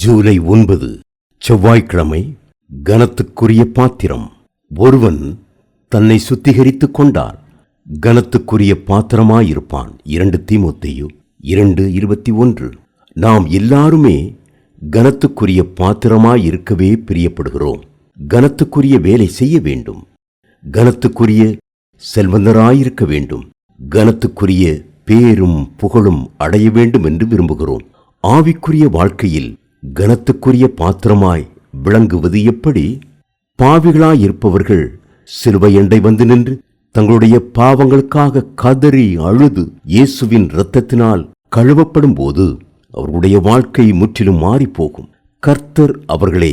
ஜூலை ஒன்பது செவ்வாய்க்கிழமை கனத்துக்குரிய பாத்திரம். ஒருவன் தன்னை சுத்திகரித்துக் கொண்டால் கனத்துக்குரிய பாத்திரமாயிருப்பான். இரண்டு தீமோத்தேயு இரண்டு இருபத்தி ஒன்று. நாம் எல்லாருமே கனத்துக்குரிய பாத்திரமாயிருக்கவே பிரியப்படுகிறோம். கனத்துக்குரிய வேலை செய்ய வேண்டும். கனத்துக்குரிய செல்வந்தராயிருக்க வேண்டும். கனத்துக்குரிய பேரும் புகழும் அடைய வேண்டும் என்று விரும்புகிறோம். ஆவிக்குரிய வாழ்க்கையில் கனத்துக்குரிய பாத்திரமாய் விளங்குவது எப்படி? பாவிகளாயிருப்பவர்கள் சிலுவை எண்டை வந்து நின்று தங்களுடைய பாவங்களுக்காக கதறி அழுது இயேசுவின் இரத்தத்தினால் கழுவப்படும் போது அவர்களுடைய வாழ்க்கை முற்றிலும் மாறிப்போகும். கர்த்தர் அவர்களை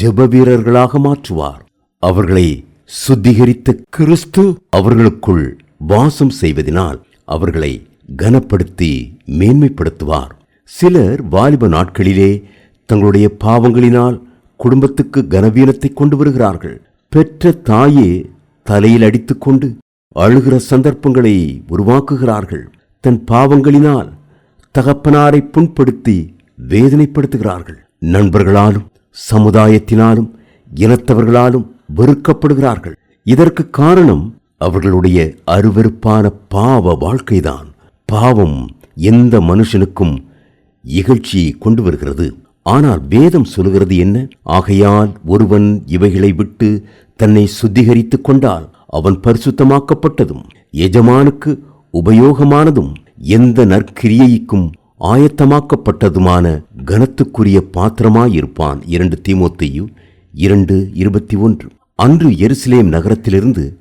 ஜெப வீரர்களாக மாற்றுவார். அவர்களை சுத்திகரித்த கிறிஸ்து அவர்களுக்குள் வாசம் செய்வதினால் அவர்களை கனப்படுத்தி மேன்மைப்படுத்துவார். சிலர் வாலிப நாட்களிலே தங்களுடைய பாவங்களினால் குடும்பத்துக்கு கனவீனத்தை கொண்டு வருகிறார்கள். பெற்ற தாயே தலையில் அடித்துக்கொண்டு அழுகிற சந்தர்ப்பங்களை உருவாக்குகிறார்கள். தன் பாவங்களினால் தகப்பனாரை புண்படுத்தி வேதனைப்படுத்துகிறார்கள். நண்பர்களாலும் சமுதாயத்தினாலும் இனத்தவர்களாலும் வெறுக்கப்படுகிறார்கள். இதற்கு காரணம் அவர்களுடைய அருவருப்பான பாவ வாழ்க்கைதான். பாவம் எந்த மனுஷனுக்கும் இகழ்ச்சியை கொண்டு வருகிறது ஆனால் வேதம் சொல்கிறது என்ன? ஆகையால் ஒருவன் இவைகளை விட்டு தன்னை சுத்திகரித்துக் கொண்டால் அவன் பரிசுத்தமாக்கப்பட்டதும் எஜமானுக்கு உபயோகமானதும் எந்த நற்கிரியைக்கும் ஆயத்தமாக்கப்பட்டதுமான கனத்துக்குரிய பாத்திரமாயிருப்பான். இரண்டு தீமோத்தையு இரண்டு இருபத்தி ஒன்று. அன்று எருசலேம் நகரத்திலிருந்து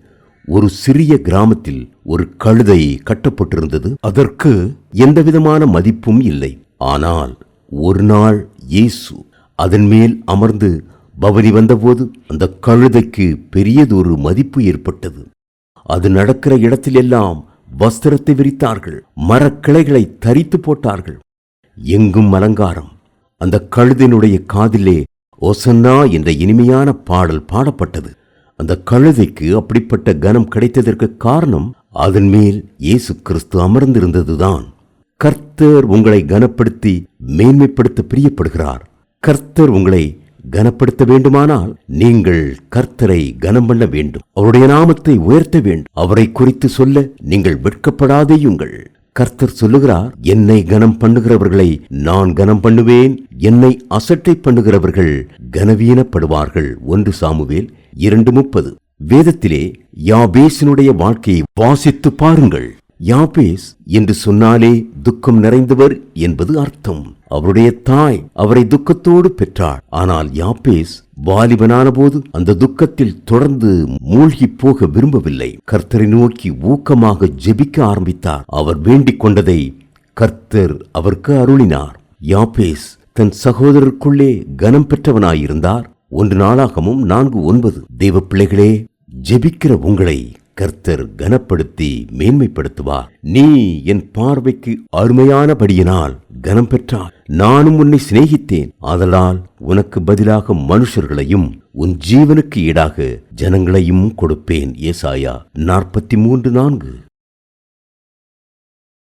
ஒரு சிறிய கிராமத்தில் ஒரு கழுதை கட்டப்பட்டிருந்தது. அதற்கு எந்தவிதமான மதிப்பும் இல்லை. ஆனால் ஒரு நாள் இயேசு அதன் மேல் அமர்ந்து பவனி வந்தபோது அந்த கழுதைக்கு பெரியதொரு மதிப்பு ஏற்பட்டது. அது நடக்கிற இடத்திலெல்லாம் வஸ்திரத்தை விரித்தார்கள் மரக்கிளைகளை தரித்து போட்டார்கள். எங்கும் அலங்காரம். அந்த கழுதினுடைய காதிலே ஒசன்னா என்ற இனிமையான பாடல் பாடப்பட்டது. அந்த கழுதைக்கு அப்படிப்பட்ட கனம் கிடைத்ததற்கு காரணம் அதன் மேல் இயேசு கிறிஸ்து அமர்ந்திருந்ததுதான். கர்த்தர் உங்களை கனப்படுத்தி மேன்மைப்படுத்த பிரியப்படுகிறார். கர்த்தர் உங்களை கனப்படுத்த வேண்டுமானால் நீங்கள் கர்த்தரை கனம் பண்ண வேண்டும். அவருடைய நாமத்தை உயர்த்த வேண்டும். அவரை குறித்து சொல்ல நீங்கள் வெட்கப்படாதேயுங்கள். கர்த்தர் சொல்லுகிறார் என்னை கனம் பண்ணுகிறவர்களை நான் கனம் பண்ணுவேன். என்னை அசட்டை பண்ணுகிறவர்கள் கனவீனப்படுவார்கள். ஒன்று சாமுவேல் இரண்டு முப்பது. வேதத்திலே யாபேசினுடைய வாழ்க்கையை வாசித்து பாருங்கள். யாபேஸ் என்று சொன்னாலே துக்கம் நிறைந்தவர் என்பது அர்த்தம். அவருடைய தாய் அவரை துக்கத்தோடு பெற்றாள். ஆனால் யாபேஸ் வாலிபனான போது அந்த துக்கத்தில் தொடர்ந்து மூழ்கி போக விரும்பவில்லை. கர்த்தரை நோக்கி ஊக்கமாக ஜெபிக்க ஆரம்பித்தார். அவர் வேண்டிக் கொண்டதை கர்த்தர் அவருக்கு அருளினார். யாபேஸ் தன் சகோதரருக்குள்ளே கனம் பெற்றவனாயிருந்தார். ஒன்று நாளாகமும் நான்கு ஒன்பது. தெய்வ பிள்ளைகளே ஜெபிக்கிற உங்களை கர்த்தர் கனப்படுத்தி மேன்மைப்படுத்துவார். நீ என் பார்வைக்கு அருமையானபடியினால் கனம் பெற்றால் நானும் உன்னை சிநேகித்தேன். ஆதலால் உனக்கு பதிலாக மனுஷர்களையும் உன் ஜீவனுக்கு ஈடாக ஜனங்களையும் கொடுப்பேன். ஏசாயா நாற்பத்தி மூன்று நான்கு.